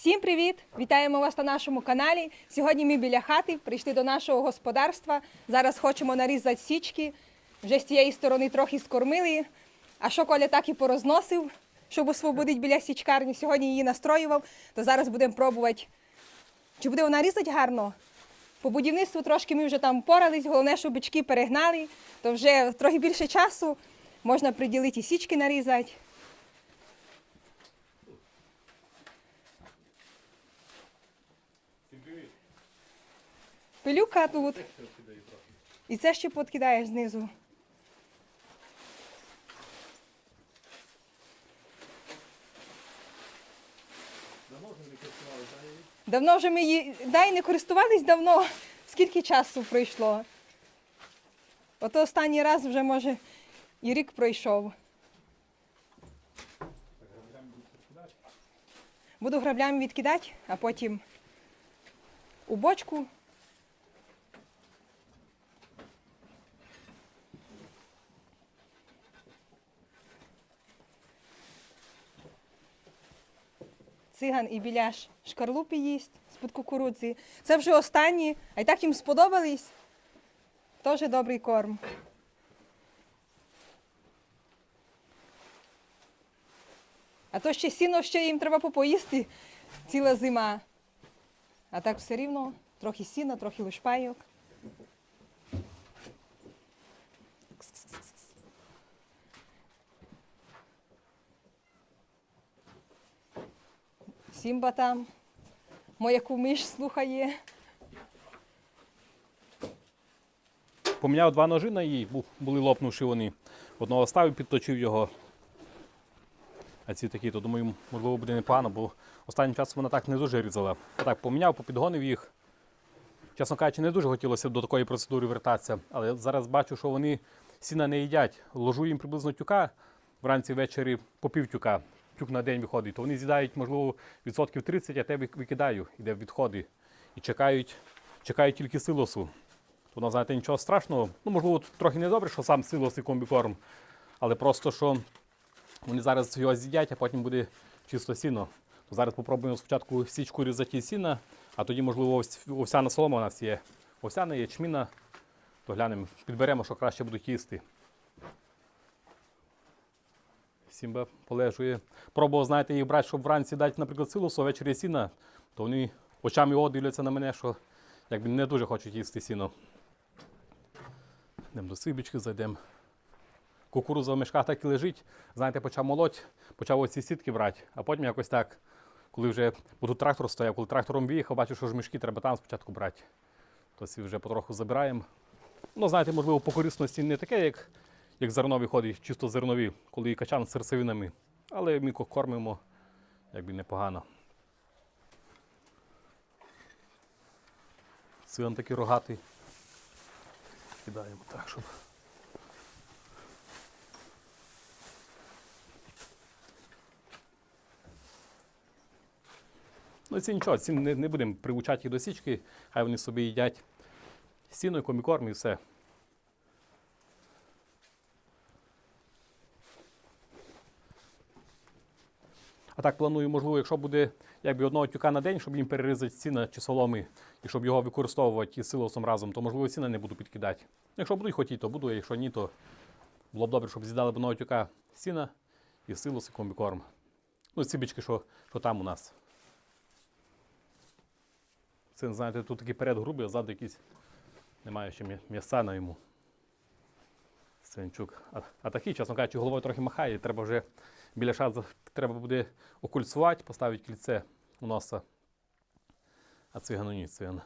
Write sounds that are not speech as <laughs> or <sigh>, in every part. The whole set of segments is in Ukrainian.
Всім привіт! Вітаємо вас на нашому каналі. Сьогодні ми біля хати прийшли до нашого господарства. Зараз хочемо нарізати січки. Вже з цієї сторони трохи скормили. А що Коля так і порозносив, щоб освободити біля січкарні. Сьогодні її настроював, то зараз будемо пробувати. Чи буде вона різати гарно? По будівництву трошки ми вже там порались, головне, щоб бички перегнали, то вже трохи більше часу можна приділити і січки нарізати. Пилюка тут. І це ще подкидаєш знизу. Давно вже ми її дай не користувались давно. Скільки часу пройшло? Ото останній раз вже може і рік пройшов. Буду граблями відкидати, а потім у бочку. Циган і біляш шкарлупи їсть з-під кукурудзи. Це вже останні, а й так їм сподобались. Теж добрий корм. А то ще сіно ще їм треба попоїсти ціла зима. А так все рівно трохи сіна, трохи лишпайок. Сімба там. Моя кумиш слухає. Поміняв два ножи на її, були лопнувши вони. Одного ставив, підточив його. А ці такі, то думаю, можливо, буде непогано, бо останнім часом вона так не дуже різала. А так поміняв, попідгонив їх. Чесно кажучи, не дуже хотілося до такої процедури вертатися. Але зараз бачу, що вони сіна не їдять. Ложу їм приблизно тюка вранці ввечері по пів тюка. Тюк на день виходить. То вони з'їдають, можливо, відсотків 30, а те вик- викидаю, іде в відходи. І чекають, чекають тільки силосу. То, ну, знаєте, нічого страшного. Ну, можливо, трохи не добре, що сам силос і комбікорм, але просто що вони зараз його з'їдять, а потім буде чисто сіно. То зараз спробуємо спочатку січку різати із сіна, а тоді, можливо, овсяна солома у нас є. Овсяна, ячміна, то глянемо, підберемо, що краще будуть їсти. Сімба полежує. Пробував, знаєте, їх брати, щоб вранці дати, наприклад, силосу, а ввечері сіна, то вони очами о, дивляться на мене, що якби не дуже хочуть їсти сіно. Йдемо до сибічки, зайдемо. Кукуруза в мішках так і лежить. Знаєте, почав молоть, почав оці сітки брати, а потім якось так, коли вже бо трактор стояв, коли трактором виїхав, бачу, що ж мішки треба там спочатку брати. То ці вже потроху забираємо. Ну, знаєте, можливо, по корисності не таке, як, як зернові ходить, чисто зернові, коли качан з серцевинами. Але ми кормимо, якби непогано. Син такий рогатий. Кидаємо так, щоб. Ну, це нічого, ці не, не будемо приучати їх до січки, хай вони собі їдять сіно, комікорм і все. А так планую, можливо, якщо буде якби одного тюка на день, щоб їм перерізати сіна чи соломи, і щоб його використовувати із силосом разом, то можливо сіна не буду підкидати. Якщо будуть хотіти, то буду, а якщо ні, то було б добре, щоб з'їдали б одного тюка сіна і силос і комбікорм. Ну, ці бічки, що, що там у нас. Це, знаєте, тут такий перед грубий, а ззаду якийсь немає ще м'яса на йому. Свинчук. А, а такий, чесно кажучи, головою трохи махає, треба вже біля шазу треба буде окульцувати, поставити кільце у носа. А цигану ні, циган.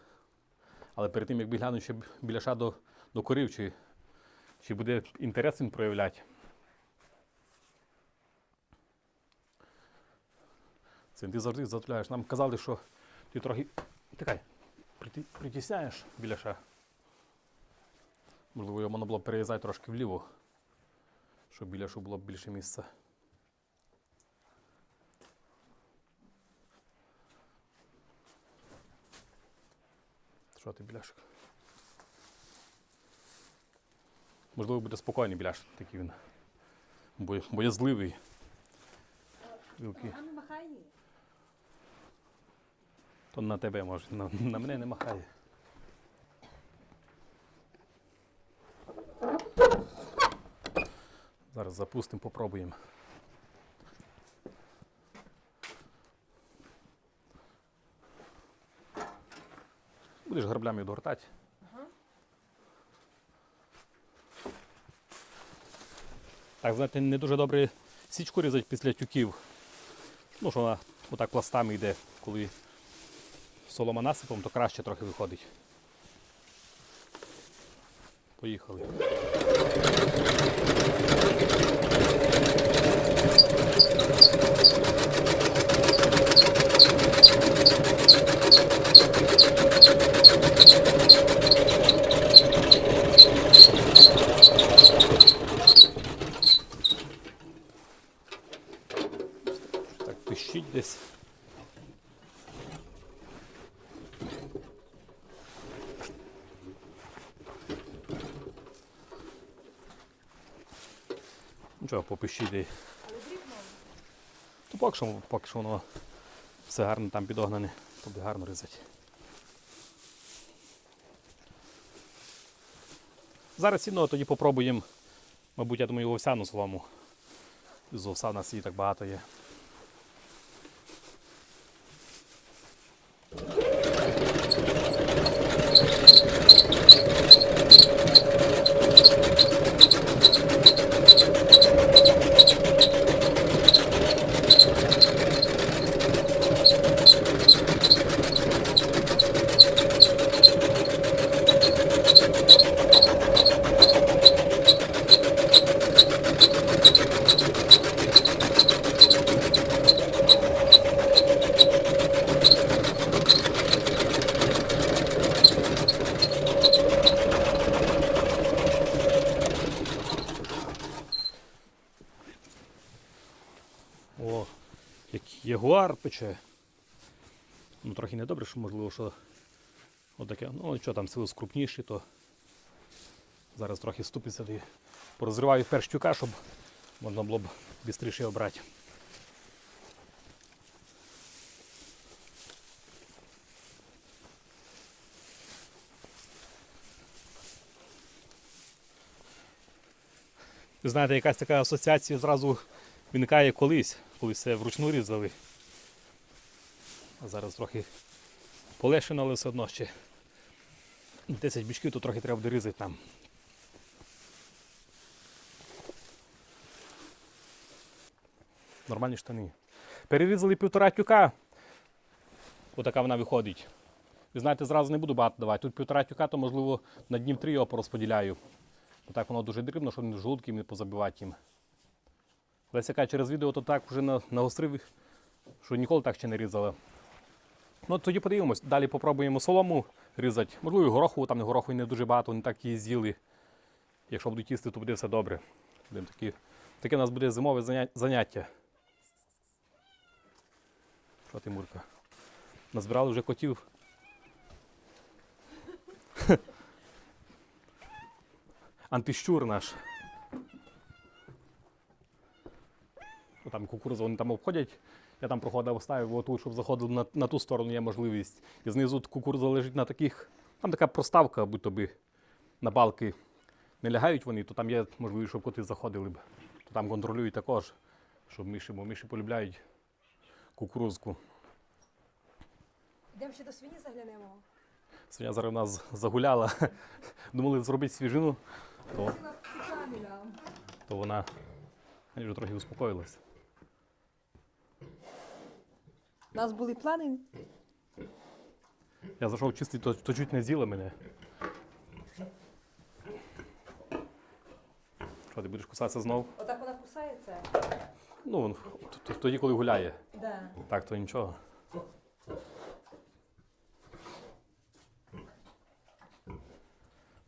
Але перед тим, як бігляну ще б- біля ша до, до корів, чи, чи буде інтерес він проявляти. Ти завжди затуляєш. Нам казали, що ти трохи тикай, приті- притісняєш біля ша. Можливо, його можна було перерізати трошки вліво, щоб біля шу було більше місця. Що ти біляшик? Можливо, буде спокійний біляш, такий він. Бо- Боязливий. Вілки. А махай їй. То на тебе може, на, на мене не махає. Зараз запустимо, попробуємо. Будеш граблями догортати. Так, знаєте, не дуже добре січку різати після тюків. Ну, що вона отак пластами йде, коли солома насипом, то краще трохи виходить. Поїхали. Так, пищить десь. Нічого, попищить і. То поки що, поки що воно все гарно там підогнане, то буде гарно різати. Зараз сіно тоді попробуємо, мабуть, я думаю, овсяну солому. З овса в нас її так багато є. Пече. Ну, трохи не добре, що можливо, що отаке. Ну, що там сили скрупніші, то зараз трохи ступиться і порозриваю перш тюка, щоб можна було б швидше обрати. Знаєте, якась така асоціація зразу виникає колись, коли все вручну різали. Зараз трохи полегшено, але все одно ще 10 бічків, то трохи треба буде різати там. Нормальні штани. Перерізали півтора тюка. Отака вона виходить. Ви знаєте, зразу не буду багато давати. Тут півтора тюка, то можливо на днів три його порозподіляю. Бо так воно дуже дрібно, щоб не жолудки не позабивати їм. Леся каже, через відео то так вже на- нагострив, що ніколи так ще не різала. Ну тоді подивимось. Далі попробуємо солому різати. Можливо, і горохову, там не горохової не дуже багато, не так її з'їли. Якщо будуть їсти, то буде все добре. Такі, таке у нас буде зимове заняття. Що ти, Мурка? Назбирали вже котів. <laughs> Антищур наш. Там кукурузу вони там обходять. Я там проходив, ставив оту, щоб заходили на, на ту сторону, є можливість. І знизу кукуруза лежить на таких. Там така проставка, будь би на балки не лягають вони, то там є можливість, щоб коти заходили б. То там контролюють також, щоб миші, бо миші полюбляють кукурузку. Йдемо ще до свині заглянемо. Свиня зараз у нас загуляла. <laughs> Думали зробити свіжину, то, то вона вже трохи успокоїлась. У нас були плани. Я зайшов чистий, то, то чуть не з'їла мене. Що, ти будеш кусатися знов? Отак вона кусається. Ну, т- т- тоді, коли гуляє. Да. Так, то нічого.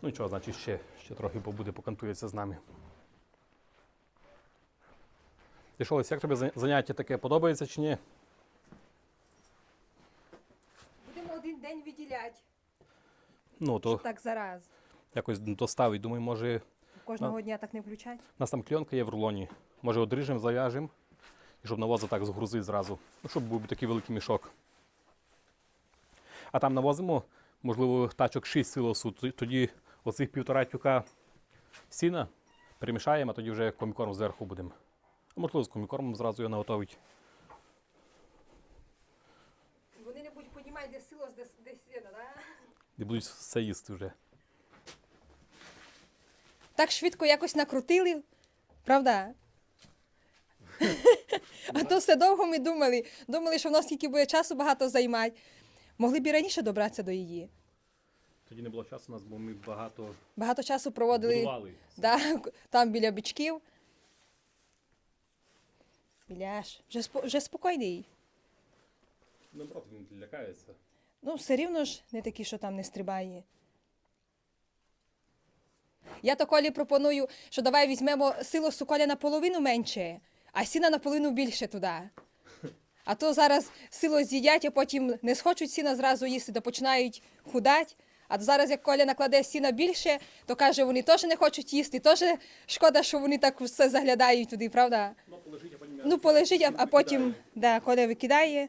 Ну нічого, значить ще, ще трохи побуде, покантується з нами. Ти що, Лесь, як тобі за- заняття таке подобається чи ні? Будемо один день виділяти. Ну, то Так зараз. якось доставить. Думаю, може, Кожного дня так не включать. у нас там кльонка є в рулоні. Може, одріжемо, зав'яжемо, і щоб на воза так згрузити зразу. Ну, щоб був такий великий мішок. а там навозимо, можливо, тачок 6 силосу, тоді оцих півтора тюка сіна перемішаємо, а тоді вже комікорм зверху будемо. Можливо, з комікормом зразу його наготовить. Вони не будуть розуміти, де силос, де, де сіно, да? І будуть все їсти вже. Так швидко якось накрутили, правда? а то все довго ми думали. Думали, що в нас скільки буде часу багато займати. Могли б і раніше добратися до її. Тоді не було часу у нас, бо ми багато Багато часу проводили будували. да, там біля бичків. Біляш, вже, спо- вже спокійний. Наоборот, він лякається. Ну, все рівно ж не такий, що там не стрибає. Я то Колі пропоную, що давай візьмемо силосу Коля наполовину менше, а сіна наполовину більше туди. А то зараз сило з'їдять, а потім не схочуть сіна зразу їсти, то починають худати. А то зараз, як Коля накладе сіна більше, то каже, вони теж не хочуть їсти, теж шкода, що вони так все заглядають туди, правда? Ну, положить, а потім Ну, полежить, а, а потім да, Коля викидає,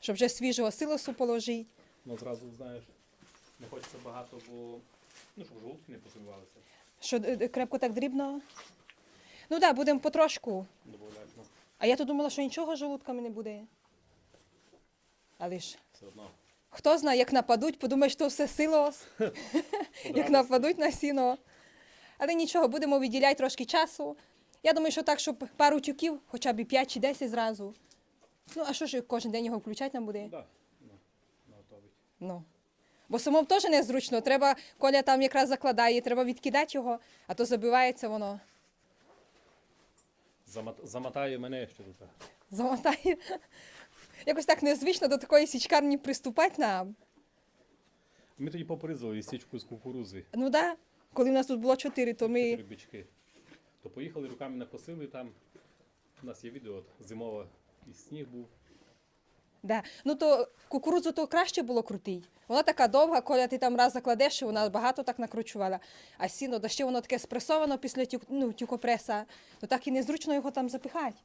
щоб вже свіжого силосу положити. Ну, зразу, знаєш, не хочеться багато, бо ну, щоб жовтки не посувалися. Що е, е, крепко так дрібно? Ну так, да, будемо потрошку. Добавляти, ну, А я то думала, що нічого з желудками не буде. Але ж все одно. хто знає, як нападуть, подумаєш, що все силос, <laughs> <laughs> як нападуть на сіно. Але нічого, будемо виділяти трошки часу. Я думаю, що так, щоб пару тюків, хоча б 5 чи 10 зразу. Ну, а що ж кожен день його включати нам буде? Ну, да. ну, наготовить. Ну. Бо самому теж незручно. Треба, коля там якраз закладає, треба відкидати його, а то забивається воно. Замат... Замотає мене ще тут. Замотає. Якось так незвично до такої січкарні приступати нам. Ми тоді попорізали січку з кукурузи. Ну так, да. коли в нас тут було чотири, то ми. Чотири бички. То поїхали руками накосили там. У нас є відео, от, зимова і сніг був. Да. Ну то кукурудзу то краще було крутить. Вона така довга, коли ти там раз закладеш, і вона багато так накручувала. А сіно, да ще воно таке спресовано після тюк, ну, тюкопреса, то так і незручно його там запихати.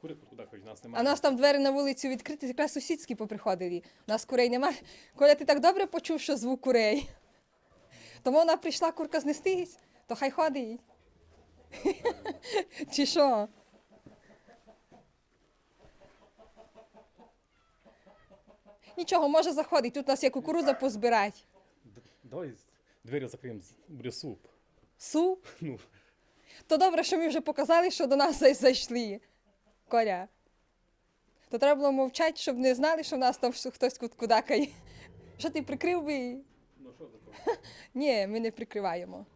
Кури куди хоч нас немає. у нас там двері на вулицю відкриті, якраз сусідські поприходили. У нас курей немає. Коля, ти так добре почув, що звук курей. Тому вона прийшла курка знестись, то хай ходить. <laughs> Чи що? Нічого, може заходить. Тут у нас є кукуруза позбирати. Давай двері закриємо, буде суп. Суп. <laughs> Ну, То добре, що ми вже показали, що до нас зай- зайшли. Коля. То треба було мовчати, щоб не знали, що в нас там хтось кудакає. <laughs> Що ти прикрив би? ну що таке? <laughs> Ні, ми не прикриваємо.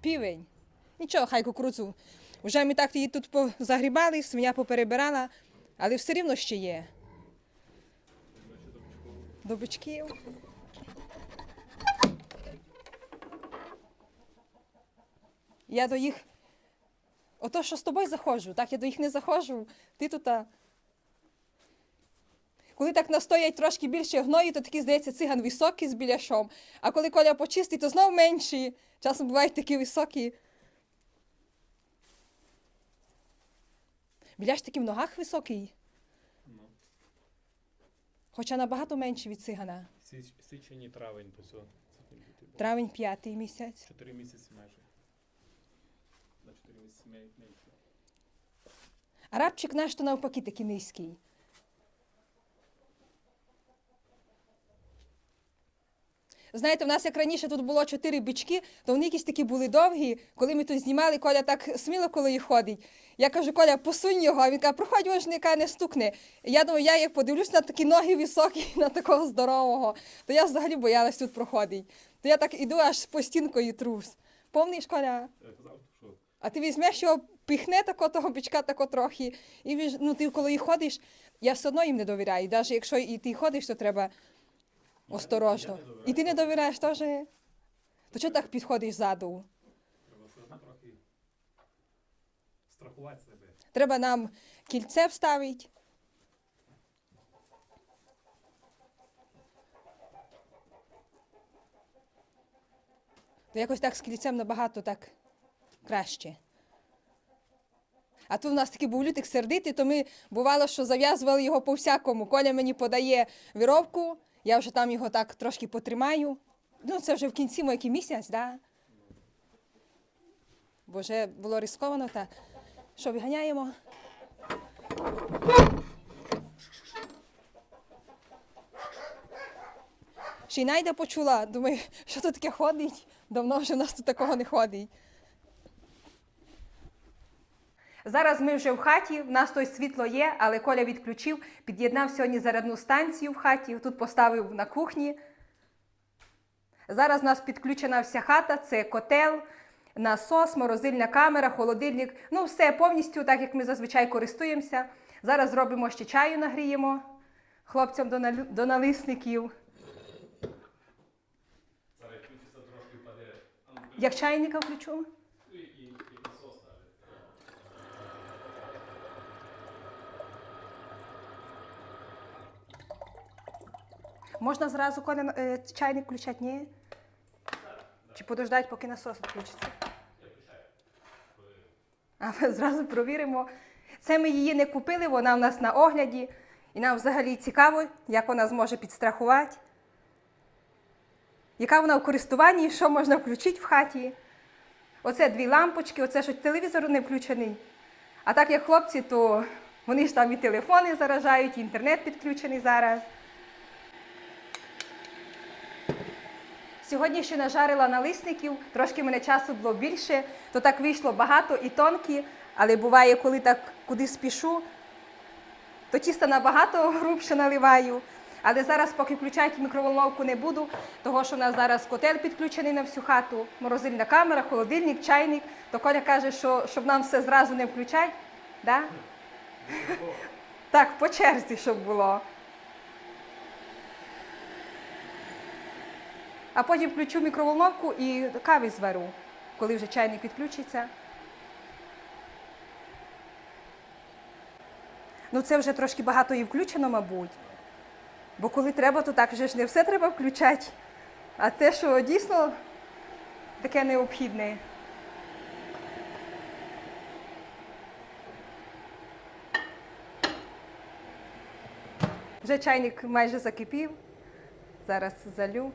Півень. Нічого, хай кукурудзу. Вже ми так її тут загрібали, свиня поперебирала, але все рівно ще є. До бичків. Я до їх. Ото, що з тобою заходжу, так я до їх не заходжу. Ти тут. коли так настоять трошки більше гною, то такий, здається, циган високий з біляшом. А коли коля почистить, то знов менші. Часом бувають такі високі. Біляш такий в ногах високий, хоча набагато менше від цигана. січ- Січені травень, по все. Травень п'ятий місяць. Чотири місяці майже. На чотири місяці мей- менше. А рабчик наш то навпаки такий низький. Знаєте, в нас як раніше тут було чотири бички, то вони якісь такі були довгі. Коли ми тут знімали, Коля так сміло коло їх ходить. Я кажу, Коля, посунь його. А він каже, проходь, яка не стукне. Я думаю, я як подивлюсь на такі ноги високі, <laughs> на такого здорового, то я взагалі боялась тут проходити. То я так іду аж по стінкою трус. Помниш, Коля? А ти візьмеш його, піхне тако того бичка тако трохи, і ну, ти коли їх ходиш, я все одно їм не довіряю. Навіть якщо і ти ходиш, то треба осторожно. і ти не довіряєш теж? То чого так підходиш ззаду? треба трохи страхувати себе. Треба нам кільце вставити. То якось так з кільцем набагато так краще. А тут у нас такий був лютик сердитий, то ми бувало, що зав'язували його по всякому. Коля мені подає віровку, я вже там його так трошки потримаю. Ну, це вже в кінці мой місяць, да? Бо вже було рисковано, та що виганяємо? Ще й найде почула, думаю, що тут таке ходить. Давно вже в нас тут такого не ходить. Зараз ми вже в хаті, в нас той світло є, але Коля відключив, під'єднав сьогодні зарядну станцію в хаті, тут поставив на кухні. Зараз у нас підключена вся хата, це котел, насос, морозильна камера, холодильник. Ну, все повністю так, як ми зазвичай користуємося. Зараз зробимо ще чаю, нагріємо хлопцям до, налю- до налисників. Як чайника включу? Можна зразу коли е, чайник включати? Ні? Чи подождати, поки насос включиться? А ми зразу провіримо. Це ми її не купили, вона в нас на огляді. І нам взагалі цікаво, як вона зможе підстрахувати. Яка вона в користуванні, що можна включити в хаті. Оце дві лампочки, оце що телевізор не включений. А так як хлопці, то вони ж там і телефони заражають, і інтернет підключений зараз. Сьогодні ще нажарила налисників, трошки мене часу було більше, то так вийшло багато і тонкі, але буває, коли так куди спішу, то тіста набагато <laughs> грубше наливаю. Але зараз, поки включати мікроволновку не буду, того що у нас зараз котел підключений на всю хату, морозильна камера, холодильник, чайник, то Коля каже, що щоб нам все зразу не включати. Да? Так, по черзі, щоб було. А потім включу мікроволновку і кави звару, коли вже чайник відключиться. Ну, це вже трошки багато і включено, мабуть. Бо коли треба, то так вже ж не все треба включати. А те, що дійсно таке необхідне. Вже чайник майже закипів. Зараз залю.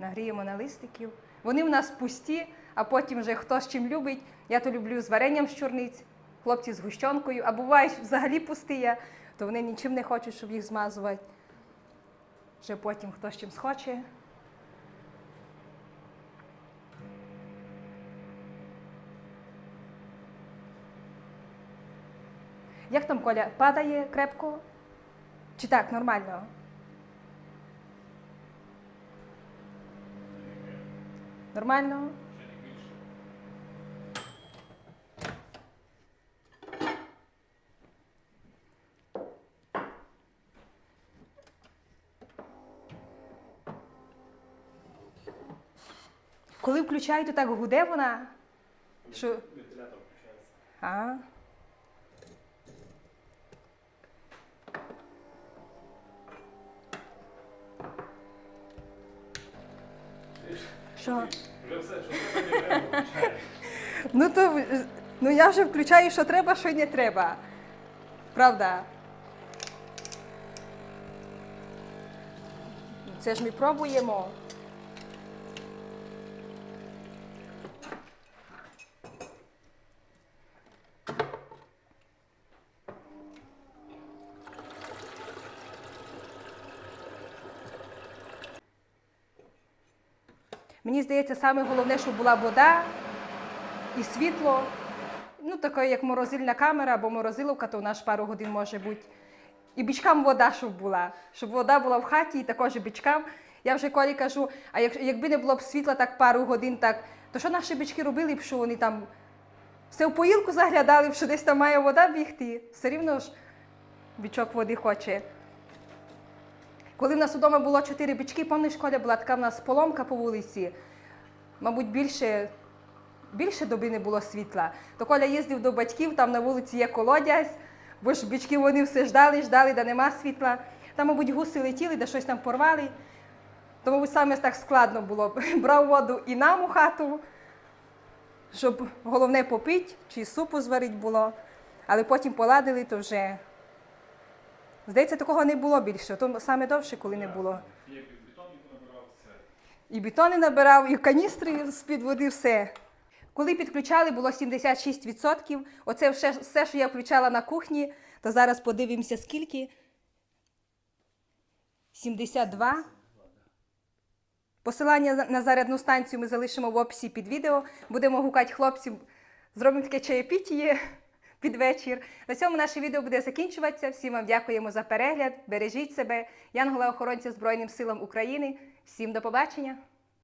Нагріємо на листиків. Вони в нас пусті, а потім вже хто з чим любить. Я то люблю з варенням з чорниць, хлопці з гущонкою, а бувають взагалі пусті, я, то вони нічим не хочуть, щоб їх змазувати. Вже потім хто з чим схоче. Як там Коля? Падає крепко? Чи так, нормально? Нормально? Коли включаю, то так гуде вона. Що? А? Що? Вже все, що треба, <laughs> Ну то ну я вже включаю, що треба, що не треба. Правда? Це ж ми пробуємо. Мені здається, саме головне, щоб була вода і світло. Ну, таке, як морозильна камера або морозиловка, то вона ж пару годин може бути. І бічкам вода, щоб була. Щоб вода була в хаті, і також і бічкам. Я вже Колі кажу, а як, якби не було б світла так пару годин, так, то що наші бички робили б, що вони там все в поїлку заглядали, що десь там має вода бігти. Все рівно ж бічок води хоче. Коли в нас вдома було чотири бічки, пам'ятаєш, Коля, була така в нас поломка по вулиці. Мабуть, більше, більше доби не було світла. То Коля їздив до батьків, там на вулиці є колодязь, бо ж бічки вони все ждали, ждали, де нема світла. Там, мабуть, гуси летіли, де щось там порвали. То, мабуть, саме так складно було. <laughs> Брав воду і нам у хату, щоб головне попити, чи супу зварити було. Але потім поладили, то вже. Здається, такого не було більше. То саме довше, коли не було. І бетони набирав, і каністри з-під води, все. Коли підключали, було 76%. Оце все, все, що я включала на кухні, то зараз подивимося, скільки. 72. Посилання на- зарядну станцію ми залишимо в описі під відео. Будемо гукати хлопців, зробимо таке чаєпітіє під вечір. На цьому наше відео буде закінчуватися. Всім вам дякуємо за перегляд. Бережіть себе. Янгола охоронця Збройним силам України. Всім до побачення!